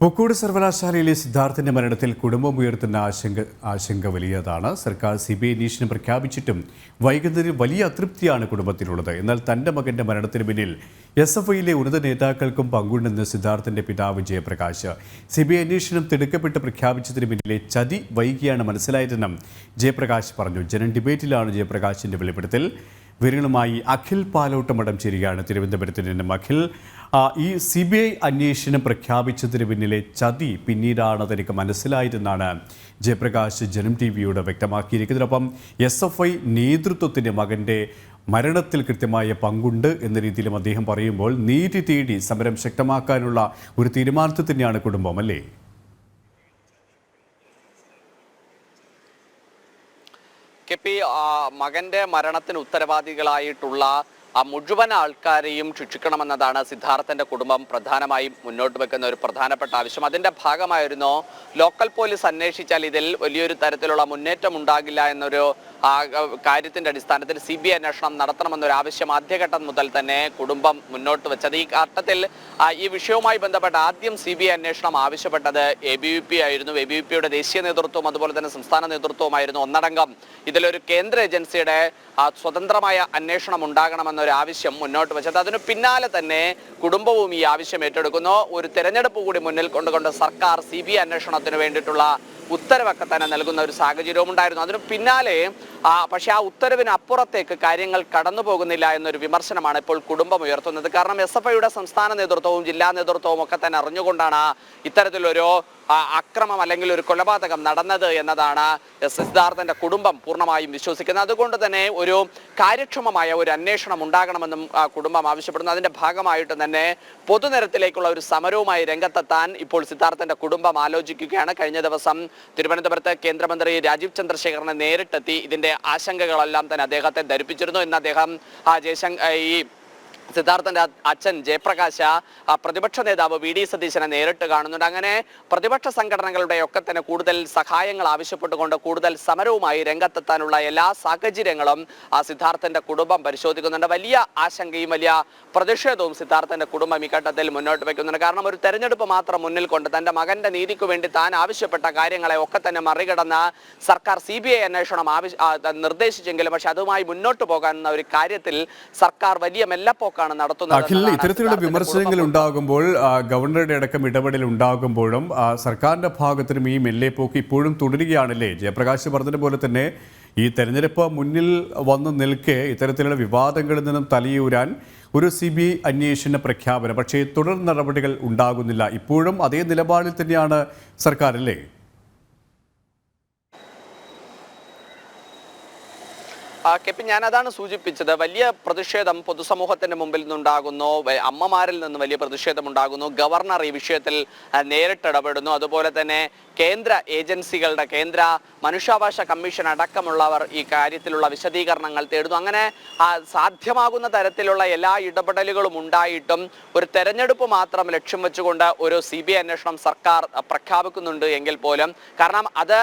പൊക്കോട് സർവകലാശാലയിലെ സിദ്ധാർത്ഥന്റെ മരണത്തിൽ കുടുംബം ഉയർത്തുന്ന ആശങ്ക ആശങ്ക വലിയതാണ്. സർക്കാർ സി ബി ഐ അന്വേഷണം പ്രഖ്യാപിച്ചിട്ടും വൈകുന്നതിന് വലിയ അതൃപ്തിയാണ് കുടുംബത്തിനുള്ളത് എന്നാൽ തന്റെ മകന്റെ മരണത്തിന് പിന്നിൽ എസ് എഫ് ഐയിലെ ഉന്നത നേതാക്കൾക്കും പങ്കുണ്ടെന്ന് സിദ്ധാർത്ഥന്റെ പിതാവ് ജയപ്രകാശ്. സി ബി ഐ അന്വേഷണം തിടുക്കപ്പെട്ട് പ്രഖ്യാപിച്ചതിന് പിന്നിലെ ചതി വൈകിയാണ് മനസ്സിലായതെന്നും ജയപ്രകാശ് പറഞ്ഞു. ജനൻ ഡിബേറ്റിലാണ് ജയപ്രകാശിന്റെ വെളിപ്പെടുത്തൽ. വിവരങ്ങളുമായി അഖിൽ പാലോട്ടമടം ചേരുകയാണ് തിരുവനന്തപുരത്ത് നിന്നും അഖിൽ ഈ സി ബി ഐ അന്വേഷണം പ്രഖ്യാപിച്ചതിന് പിന്നിലെ ചതി പിന്നീടാണ് തനിക്ക് മനസ്സിലായതെന്നാണ് ജയപ്രകാശ് ജനം ടി വിയോട് വ്യക്തമാക്കിയിരിക്കുന്നത്. അപ്പം എസ് എഫ് ഐ നേതൃത്വത്തിന്റെ മകന്റെ മരണത്തിൽ കൃത്യമായ പങ്കുണ്ട് എന്ന രീതിയിലും അദ്ദേഹം പറയുമ്പോൾ നീതി തേടി സമരം ശക്തമാക്കാനുള്ള ഒരു തീരുമാനത്തിൽ തന്നെയാണ് കുടുംബം അല്ലേ? കെ പി മകന്റെ മരണത്തിന് ഉത്തരവാദികളായിട്ടുള്ള ആ മുഴുവൻ ആൾക്കാരെയും ശിക്ഷിക്കണമെന്നതാണ് സിദ്ധാർത്ഥന്റെ കുടുംബം പ്രധാനമായും മുന്നോട്ട് വെക്കുന്ന ഒരു പ്രധാനപ്പെട്ട ആവശ്യം. അതിന്റെ ഭാഗമായിരുന്നു ലോക്കൽ പോലീസ് അന്വേഷിച്ചാൽ ഇതിൽ വലിയൊരു തരത്തിലുള്ള മുന്നേറ്റം ഉണ്ടാകില്ല എന്നൊരു കാര്യത്തിന്റെ അടിസ്ഥാനത്തിൽ സി ബി അന്വേഷണം നടത്തണമെന്നൊരു ആവശ്യം ആദ്യഘട്ടം മുതൽ തന്നെ കുടുംബം മുന്നോട്ട് വെച്ചത്. ഈ ഘട്ടത്തിൽ ഈ വിഷയവുമായി ബന്ധപ്പെട്ട് ആദ്യം സി ബി അന്വേഷണം ആവശ്യപ്പെട്ടത് എ ബി വി പി ആയിരുന്നു. എ ബി വി പിയുടെ ദേശീയ നേതൃത്വവും അതുപോലെ തന്നെ സംസ്ഥാന നേതൃത്വവുമായിരുന്നു ഒന്നടങ്കം ഇതിലൊരു കേന്ദ്ര ഏജൻസിയുടെ സ്വതന്ത്രമായ അന്വേഷണം ഉണ്ടാകണമെന്നൊരു ആവശ്യം മുന്നോട്ട് വെച്ചത്. അതിനു പിന്നാലെ തന്നെ കുടുംബവും ഈ ആവശ്യം ഏറ്റെടുക്കുന്നു. ഒരു തെരഞ്ഞെടുപ്പ് കൂടി മുന്നിൽ കൊണ്ടുകൊണ്ട് സർക്കാർ സി ബി അന്വേഷണത്തിന് വേണ്ടിയിട്ടുള്ള ഉത്തരവൊക്കെ തന്നെ നൽകുന്ന ഒരു സാഹചര്യവും ഉണ്ടായിരുന്നു. അതിനു പിന്നാലെ പക്ഷേ ആ ഉത്തരവിന് അപ്പുറത്തേക്ക് കാര്യങ്ങൾ കടന്നു പോകുന്നില്ല എന്നൊരു വിമർശനമാണ് ഇപ്പോൾ കുടുംബം ഉയർത്തുന്നത്. കാരണം എസ് എഫ് ഐയുടെ സംസ്ഥാന നേതൃത്വവും ജില്ലാ നേതൃത്വവും ഒക്കെ തന്നെ അറിഞ്ഞുകൊണ്ടാണ് ഇത്തരത്തിലൊരു അക്രമം അല്ലെങ്കിൽ ഒരു കൊലപാതകം നടന്നത് എന്നതാണ് എസ് സിദ്ധാർത്ഥന്റെ കുടുംബം പൂർണമായും വിശ്വസിക്കുന്നത്. അതുകൊണ്ട് തന്നെ ഒരു കാര്യക്ഷമമായ ഒരു അന്വേഷണം ഉണ്ടാകണമെന്നും കുടുംബം ആവശ്യപ്പെടുന്നു. അതിന്റെ ഭാഗമായിട്ട് തന്നെ പൊതുനിരത്തിലേക്കുള്ള ഒരു സമരവുമായി രംഗത്തെത്താൻ ഇപ്പോൾ സിദ്ധാർത്ഥന്റെ കുടുംബം ആലോചിക്കുകയാണ്. കഴിഞ്ഞ ദിവസം തിരുവനന്തപുരത്ത് കേന്ദ്രമന്ത്രി രാജീവ് ചന്ദ്രശേഖരനെ നേരിട്ടെത്തി. ഇതിന്റെ ആശങ്കകളെല്ലാം തന്നെ അദ്ദേഹത്തെ ധരിപ്പിച്ചിരുന്നു. എന്ന് അദ്ദേഹം ജയശങ്കർ ഈ സിദ്ധാർത്ഥന്റെ അച്ഛൻ ജയപ്രകാശ പ്രതിപക്ഷ നേതാവ് വി ഡി സതീശനെ നേരിട്ട് കാണുന്നുണ്ട്. അങ്ങനെ പ്രതിപക്ഷ സംഘടനകളുടെ ഒക്കെ തന്നെ കൂടുതൽ സഹായങ്ങൾ ആവശ്യപ്പെട്ടുകൊണ്ട് കൂടുതൽ സമരവുമായി രംഗത്തെത്താനുള്ള എല്ലാ സാഹചര്യങ്ങളും ആ സിദ്ധാർത്ഥന്റെ കുടുംബം പരിശോധിക്കുന്നുണ്ട്. വലിയ ആശങ്കയും വലിയ പ്രതിഷേധവും സിദ്ധാർത്ഥന്റെ കുടുംബം ഈ ഘട്ടത്തിൽ മുന്നോട്ട് വയ്ക്കുന്നുണ്ട് കാരണം ഒരു തെരഞ്ഞെടുപ്പ് മാത്രം മുന്നിൽ കൊണ്ട് തന്റെ മകന്റെ നീതിക്ക് വേണ്ടി താൻ ആവശ്യപ്പെട്ട കാര്യങ്ങളെ ഒക്കെ തന്നെ മറികടന്ന് സർക്കാർ സി ബി ഐ അന്വേഷണം ആവശ്യ നിർദ്ദേശിച്ചെങ്കിലും പക്ഷെ അതുമായി മുന്നോട്ട് പോകാനുള്ള ഒരു കാര്യത്തിൽ സർക്കാർ വലിയ മെല്ലപ്പോക്കാണ് നടത്തുന്നത് അഖിൽ ഇത്തരത്തിലുള്ള വിമർശനങ്ങൾ ഉണ്ടാകുമ്പോൾ ഗവർണറുടെ അടക്കം ഇടപെടൽ ഉണ്ടാകുമ്പോഴും സർക്കാരിന്റെ ഭാഗത്തിനും ഈ മെല്ലെ പോക്ക് ഇപ്പോഴും തുടരുകയാണല്ലേ? ജയപ്രകാശ് പറഞ്ഞതുപോലെ തന്നെ ഈ തെരഞ്ഞെടുപ്പ് മുന്നിൽ വന്ന് നിൽക്കെ ഇത്തരത്തിലുള്ള വിവാദങ്ങളിൽ നിന്നും തലയൂരാൻ ഒരു സി ബി അന്വേഷണ പ്രഖ്യാപനം. പക്ഷേ തുടർ നടപടികൾ ഉണ്ടാകുന്നില്ല. ഇപ്പോഴും അതേ നിലപാടിൽ തന്നെയാണ് സർക്കാർ അല്ലേ കെപ്പി ഞാൻ അതാണ് സൂചിപ്പിച്ചത്. വലിയ പ്രതിഷേധം പൊതുസമൂഹത്തിന്റെ മുമ്പിൽ നിന്നുണ്ടാകുന്നു. അമ്മമാരിൽ നിന്ന് വലിയ പ്രതിഷേധം ഉണ്ടാകുന്നു. ഗവർണർ ഈ വിഷയത്തിൽ നേരിട്ടിടപെടുന്നു. അതുപോലെ തന്നെ കേന്ദ്ര ഏജൻസികളുടെ കേന്ദ്ര മനുഷ്യാവകാശ കമ്മീഷൻ അടക്കമുള്ളവർ ഈ കാര്യത്തിലുള്ള വിശദീകരണങ്ങൾ തേടുന്നു. അങ്ങനെ സാധ്യമാകുന്ന തരത്തിലുള്ള എല്ലാ ഇടപെടലുകളും ഉണ്ടായിട്ടും ഒരു തെരഞ്ഞെടുപ്പ് മാത്രം ലക്ഷ്യം വെച്ചുകൊണ്ട് ഒരു സി ബി ഐ അന്വേഷണം സർക്കാർ പ്രഖ്യാപിക്കുന്നുണ്ട് എങ്കിൽ പോലും. കാരണം അത്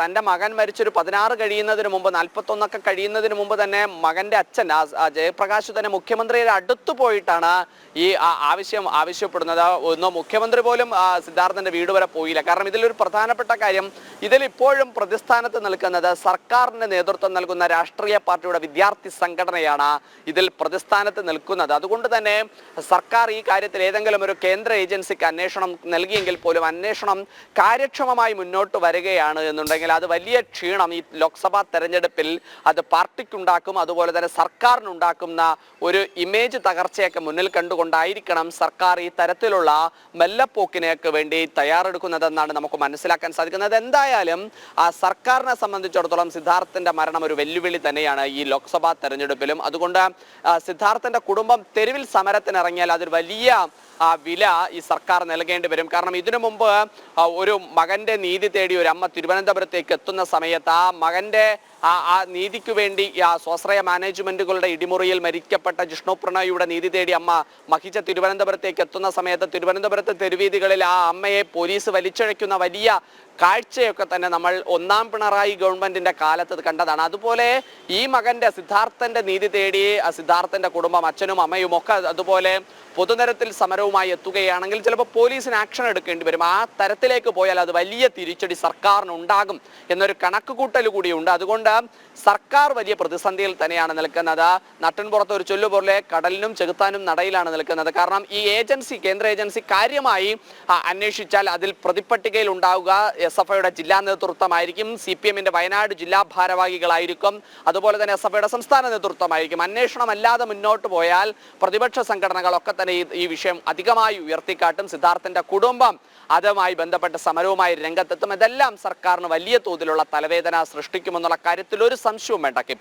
തന്റെ മകൻ മരിച്ചൊരു പതിനാറ് കഴിയുന്നതിന് മുമ്പ് നാൽപ്പത്തൊന്നൊക്കെ കഴിയുന്നതിന് മുമ്പ് തന്നെ മകന്റെ അച്ഛൻ ജയപ്രകാശ് തന്നെ മുഖ്യമന്ത്രിയുടെ അടുത്തു പോയിട്ടാണ് ഈ ആവശ്യം ആവശ്യപ്പെടുന്നത്. ഒന്ന് മുഖ്യമന്ത്രി പോലും സിദ്ധാർത്ഥന്റെ വീട് വരെ പോയില്ല. കാരണം ഇതിലൊരു പ്രധാനപ്പെട്ട കാര്യം ഇതിൽ ഇപ്പോഴും പ്രതിസ്ഥാനത്ത് നിൽക്കുന്നത് സർക്കാരിന്റെ നേതൃത്വം നൽകുന്ന രാഷ്ട്രീയ പാർട്ടിയുടെ വിദ്യാർത്ഥി സംഘടനയാണ് ഇതിൽ പ്രതിസ്ഥാനത്ത് നിൽക്കുന്നത്. അതുകൊണ്ട് തന്നെ സർക്കാർ ഈ കാര്യത്തിൽ ഏതെങ്കിലും ഒരു കേന്ദ്ര ഏജൻസിക്ക് അന്വേഷണം നൽകിയെങ്കിൽ പോലും അന്വേഷണം കാര്യക്ഷമമായി മുന്നോട്ട് വരികയാണ് എന്നുണ്ടെങ്കിൽ അത് വലിയ ക്ഷീണം ഈ ലോക്സഭാ തെരഞ്ഞെടുപ്പിൽ അത് പാർട്ടിക്കുണ്ടാക്കും അതുപോലെ തന്നെ സർക്കാരിനുണ്ടാക്കുന്ന ഒരു ഇമേജ് തകർച്ചയൊക്കെ മുന്നിൽ കണ്ടുകൊണ്ടായിരിക്കണം സർക്കാർ ഈ തരത്തിലുള്ള മെല്ലപ്പോക്കിനെയൊക്കെ വേണ്ടി തയ്യാറെടുക്കുന്നതെന്നാണ് നമുക്ക് മനസ്സിലാക്കാൻ സാധിക്കുന്നത്. എന്തായാലും ആ സർക്കാരിനെ സംബന്ധിച്ചിടത്തോളം സിദ്ധാർത്ഥന്റെ മരണം ഒരു വെല്ലുവിളി തന്നെയാണ് ഈ ലോക്സഭാ തെരഞ്ഞെടുപ്പിലും. അതുകൊണ്ട് സിദ്ധാർത്ഥന്റെ കുടുംബം തെരുവിൽ സമരത്തിനിറങ്ങിയാൽ അതൊരു വലിയ ആ വില ഈ സർക്കാർ നൽകേണ്ടി വരും. കാരണം ഇതിനു മുമ്പ് ഒരു മകന്റെ നീതി തേടി ഒരു അമ്മ തിരുവനന്തപുരത്തേക്ക് എത്തുന്ന സമയത്ത് ആ മകന്റെ ആ നീതിക്ക് വേണ്ടി ആ സ്വാശ്രയ മാനേജ്മെന്റുകളുടെ ഇടിമുറിയിൽ മരിക്കപ്പെട്ട ജിഷ്ണു പ്രണോയിയുടെ നീതി തേടി അമ്മ മഹിച്ച തിരുവനന്തപുരത്തേക്ക് എത്തുന്ന സമയത്ത് തിരുവനന്തപുരത്തെ തെരുവീതികളിൽ ആ അമ്മയെ പോലീസ് വലിച്ചഴയ്ക്കുന്ന വലിയ കാഴ്ചയൊക്കെ തന്നെ നമ്മൾ ഒന്നാം പിണറായി ഗവൺമെന്റിന്റെ കാലത്ത് കണ്ടതാണ്. അതുപോലെ ഈ മകന്റെ സിദ്ധാർത്ഥന്റെ നീതി തേടി സിദ്ധാർത്ഥന്റെ കുടുംബം അച്ഛനും അമ്മയും ഒക്കെ അതുപോലെ പൊതുനിരത്തിൽ സമരവുമായി എത്തുകയാണെങ്കിൽ ചിലപ്പോൾ പോലീസിന് ആക്ഷൻ എടുക്കേണ്ടി വരും. ആ തരത്തിലേക്ക് പോയാൽ അത് വലിയ തിരിച്ചടി സർക്കാരിന് ഉണ്ടാകും എന്നൊരു കണക്ക് കൂട്ടൽ കൂടിയുണ്ട്. അതുകൊണ്ട് സർക്കാർ വലിയ പ്രതിസന്ധിയിൽ തന്നെയാണ് നിൽക്കുന്നത്. നട്ടിൻപുറത്ത് ഒരു ചൊല്ലു പോലെ കടലിനും ചെകുത്താനും നടയിലാണ് നിൽക്കുന്നത്. കാരണം ഈ ഏജൻസി കേന്ദ്ര ഏജൻസി കാര്യമായി അന്വേഷിച്ചാൽ അതിൽ പ്രതിപ്പട്ടികയിൽ ഉണ്ടാവുക എസ് എഫ് ഐയുടെ ജില്ലാ നേതൃത്വമായിരിക്കും. സി പി എമ്മിന്റെ വയനാട് ജില്ലാ ഭാരവാഹികളായിരിക്കും. അതുപോലെ തന്നെ എസ് എഫ് ഐയുടെ സംസ്ഥാന നേതൃത്വമായിരിക്കും. അന്വേഷണമല്ലാതെ മുന്നോട്ട് പോയാൽ പ്രതിപക്ഷ സംഘടനകളൊക്കെ തന്നെ ഈ വിഷയം അധികമായി ഉയർത്തിക്കാട്ടും. സിദ്ധാർത്ഥന്റെ കുടുംബം അതുമായി ബന്ധപ്പെട്ട സമരവുമായി രംഗത്തെത്തും. ഇതെല്ലാം സർക്കാരിന് വലിയ തോതിലുള്ള തലവേദന സൃഷ്ടിക്കുമെന്നുള്ള കാര്യത്തിൽ ഒരു സംശയവും വേണ്ട കെ